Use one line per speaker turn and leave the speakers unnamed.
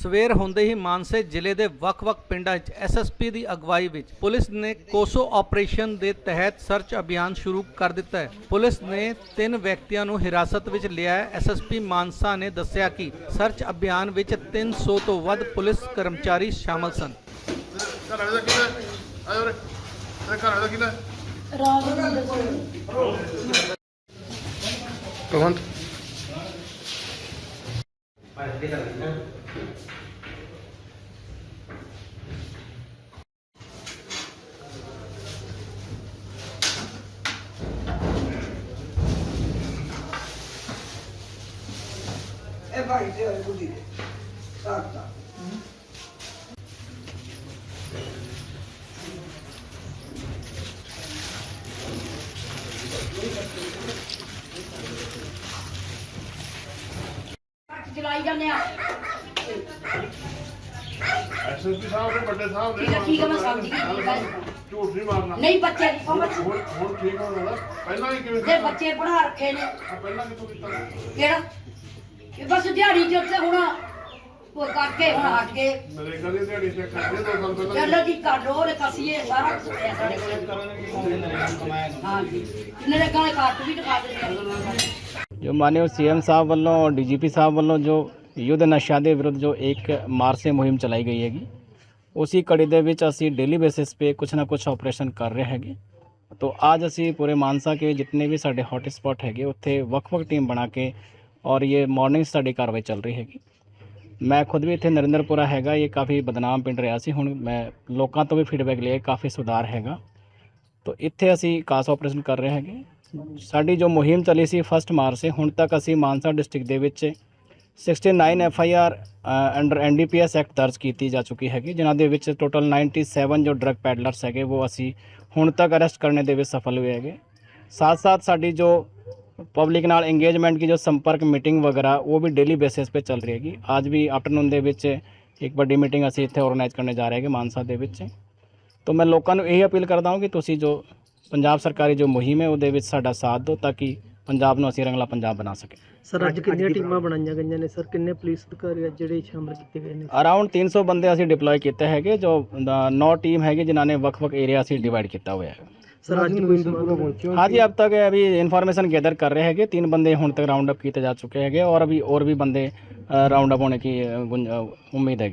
ਸਵੇਰ ਹੁੰਦੇ ਹੀ ਮਾਨਸੇ ਜ਼ਿਲ੍ਹੇ ਦੇ ਵੱਖ-ਵੱਖ ਪਿੰਡਾਂ 'ਚ ਐਸਐਸਪੀ ਦੀ ਅਗਵਾਈ ਵਿੱਚ ਪੁਲਿਸ ਨੇ ਕੋਸੋ ਆਪਰੇਸ਼ਨ ਦੇ ਤਹਿਤ ਸਰਚ ਅਭਿਆਨ ਸ਼ੁਰੂ ਕਰ ਦਿੱਤਾ ਹੈ। ਪੁਲਿਸ ਨੇ ਤਿੰਨ ਵਿਅਕਤੀਆਂ ਨੂੰ ਹਿਰਾਸਤ ਵਿੱਚ ਲਿਆ ਹੈ। ਐਸਐਸਪੀ ਮਾਨਸਾ ਨੇ ਦੱਸਿਆ ਕਿ ਸਰਚ ਅਭਿਆਨ ਵਿੱਚ 300 ਤੋਂ ਵੱਧ ਪੁਲਿਸ ਕਰਮਚਾਰੀ ਸ਼ਾਮਲ ਸਨ।
ਭਗਵੰਤ
ਇਹ ਭਾਈ ਤੇ ਹੋਏ ਬੁੱਢੀ ਦੇ। ਤਾਂ ਤਾਂ
ਚਲਾਈ ਜਾਂਦੇ ਆ।
ਐਸਐਸਪੀ ਸਾਹਿਬ ਦੇ ਵੱਡੇ ਸਾਹਿਬ ਨੇ।
ਠੀਕ ਹੈ, ਠੀਕ ਹੈ, ਮੈਂ ਸਮਝ ਗਈ, ਠੀਕ ਹੈ।
ਝੂਠ ਨਹੀਂ ਮਾਰਨਾ।
ਨਹੀਂ ਬੱਚੇ ਦੀ ਸਮਝ
ਹੁਣ ਹੁਣ ਠੀਕ ਹੋ ਗਿਆ ਪਹਿਲਾਂ ਹੀ ਕਿਵੇਂ
ਜੇ ਬੱਚੇ ਪੜਾ ਰੱਖੇ ਨੇ।
ਆ ਪਹਿਲਾਂ ਕਿਥੋਂ ਕੀਤਾ?
ਕਿਹੜਾ? ਇਹ ਬਸ ਦਿਹਾੜੀ ਦੇ ਉੱਤੇ ਹੁਣ ਉਹ ਕਰਕੇ ਹੁਣ ਹਟ ਗਏ
ਮੇਰੇ ਘਰ ਦੀ ਦਿਹਾੜੀ ਚੈੱਕ ਕਰਦੇ ਦੋ ਸਾਲ ਪਹਿਲਾਂ।
ਚੱਲੋ ਜੀ ਕਰ ਲੋ ਤੇ ਕਸੀਏ ਸਾਰਾ ਕੁਝ ਪਿਆ ਸਾਡੇ ਕੋਲ। ਹਾਂ ਜੀ ਕਿੰਨੇ ਦੇ ਗਾਣੇ ਕੱਟ ਵੀ ਦਿਖਾ ਦਿੰਦੇ ਆ
ਜੋ ਮਾਨਯੋਗ ਸੀਐਮ ਸਾਹਿਬ ਵੱਲੋਂ ਡੀਜੀਪੀ ਸਾਹਿਬ ਵੱਲੋਂ ਜੋ ਯੁੱਧ ਨਸ਼ਾ ਦੇ ਵਿਰੁੱਧ ਜੋ ਇੱਕ ਮਾਰਚ ਸੇ ਮੁਹਿੰਮ ਚਲਾਈ ਗਈ ਹੈਗੀ ਉਸੇ ਕੜੀ ਦੇ ਵਿੱਚ ਅਸੀਂ ਡੇਲੀ ਬੇਸਿਸ ਤੇ ਕੁਛ ਨਾ ਕੁਛ ਆਪਰੇਸ਼ਨ ਕਰ ਰਹੇ ਹੈਗੇ। ਤੋ ਅੱਜ ਅਸੀਂ ਪੂਰੇ ਮਾਨਸਾ ਕੇ ਜਿੰਨੇ ਵੀ ਸਾਡੇ ਹੌਟ ਸਪੌਟ ਹੈਗੇ ਉੱਥੇ ਵੱਖ-ਵੱਖ ਟੀਮ ਬਣਾ ਕੇ ਔਰ ਇਹ ਮਾਰਨਿੰਗ ਸਾਡੀ ਕਾਰਵਾਈ ਚੱਲ ਰਹੀ ਹੈਗੀ। ਮੈਂ ਖੁਦ ਵੀ ਇੱਥੇ ਨਰਿੰਦਰਪੁਰਾ ਹੈਗਾ, ਇਹ ਕਾਫੀ ਬਦਨਾਮ ਪਿੰਡ ਰਿਹਾ ਸੀ। ਹੁਣ ਮੈਂ ਲੋਕਾਂ ਤੋਂ ਵੀ ਫੀਡਬੈਕ ਲਿਆ ਕਾਫੀ ਸੁਧਾਰ ਹੈਗਾ। ਤਾਂ ਇੱਥੇ ਅਸੀਂ ਕਾਸ ਆਪਰੇਸ਼ਨ ਕਰ ਰਹੇ ਹੈਗੇ। ਸਾਡੀ ਜੋ ਮੁਹਿੰਮ ਚੱਲੀ ਸੀ ਫਸਟ ਮਾਰਚ ਸੇ, ਹੁਣ ਤੱਕ ਅਸੀਂ ਮਾਨਸਾ ਡਿਸਟ੍ਰਿਕਟ ਦੇ ਵਿੱਚ 69 F I R under N D P S act ਦਰਜ ਕੀਤੀ ਜਾ ਚੁੱਕੀ ਹੈਗੀ, ਜਿਨ੍ਹਾਂ ਦੇ ਵਿੱਚ ਟੋਟਲ 97 ਜੋ ਡਰਗ ਪੈਡਲਰਸ ਹੈਗੇ, ਉਹ ਅਸੀਂ ਹੁਣ ਤੱਕ ਅਰੈਸਟ ਕਰਨੇ ਦੇ ਵਿੱਚ ਸਫਲ ਹੋਏ ਹੈਗੇ। ਸਾਥ ਸਾਥ ਸਾਡੀ ਜੋ ਪਬਲਿਕ ਨਾਲ ਇੰਗੇਜਮੈਂਟ की जो ਸੰਪਰਕ ਮੀਟਿੰਗ ਵਗੈਰਾ ਉਹ ਵੀ ਡੇਲੀ ਬੇਸਿਸ ਤੇ ਚੱਲ ਰਹੀ ਹੈਗੀ। ਅੱਜ ਵੀ ਆਫਟਰਨੂਨ ਦੇ ਵਿੱਚ ਇੱਕ ਵੱਡੀ ਮੀਟਿੰਗ ਅਸੀਂ ਇੱਥੇ ਆਰਗੇਨਾਈਜ਼ ਕਰਨੇ ਜਾ ਰਹੇ ਹੈਗੇ ਮਾਨਸਾ ਦੇ ਵਿੱਚ। ਤੋ ਮੈਂ ਲੋਕਾਂ ਨੂੰ ਇਹ ਅਪੀਲ ਕਰਦਾ ਹਾਂ ਕਿ ਤੁਸੀਂ ਜੋ ਪੰਜਾਬ ਸਰਕਾਰੀ ਜੋ ਮੁਹਿੰਮ ਹੈ ਉਹਦੇ ਵਿੱਚ ਸਾਡਾ ਸਾਥ ਦਿਓ ਤਾਂ ਕਿ ਪੰਜਾਬ ਨੂੰ ਅਸੀਂ ਰੰਗਲਾ ਪੰਜਾਬ ਬਣਾ ਸਕੀਏ।
ਸਰ ਅੱਜ ਕਿੰਨੀਆਂ ਟੀਮਾਂ ਬਣਾਈਆਂ ਗਈਆਂ ਨੇ? ਸਰ ਕਿੰਨੇ ਪੁਲਿਸ ਅਧਿਕਾਰੀ ਆ ਜਿਹੜੇ ਸ਼ਾਮਲ ਕੀਤੇ ਗਏ ਨੇ?
ਅਰਾਊਂਡ 300 ਬੰਦੇ ਅਸੀਂ ਡਿਪਲੋਏ ਕੀਤੇ ਹੈਗੇ ਜੋ 9 ਟੀਮ ਹੈਗੇ ਜਿਨ੍ਹਾਂ ਨੇ ਵੱਖ-ਵੱਖ ਏਰੀਆ ਅਸੀਂ ਡਿਵਾਈਡ ਕੀਤਾ ਹੋਇਆ ਹੈ।
ਸਰ ਅੱਜ ਕੋਈ ਸਮਾਗਮ
हाँ जी अब तक अभी इन्फॉर्मेशन गैदर कर रहे हैं तीन बंदे ਹੁਣ तक राउंड अप किए जा चुके हैं और अभी और भी बंदे राउंड अप होने की अ, गुंज- अ, उम्मीद है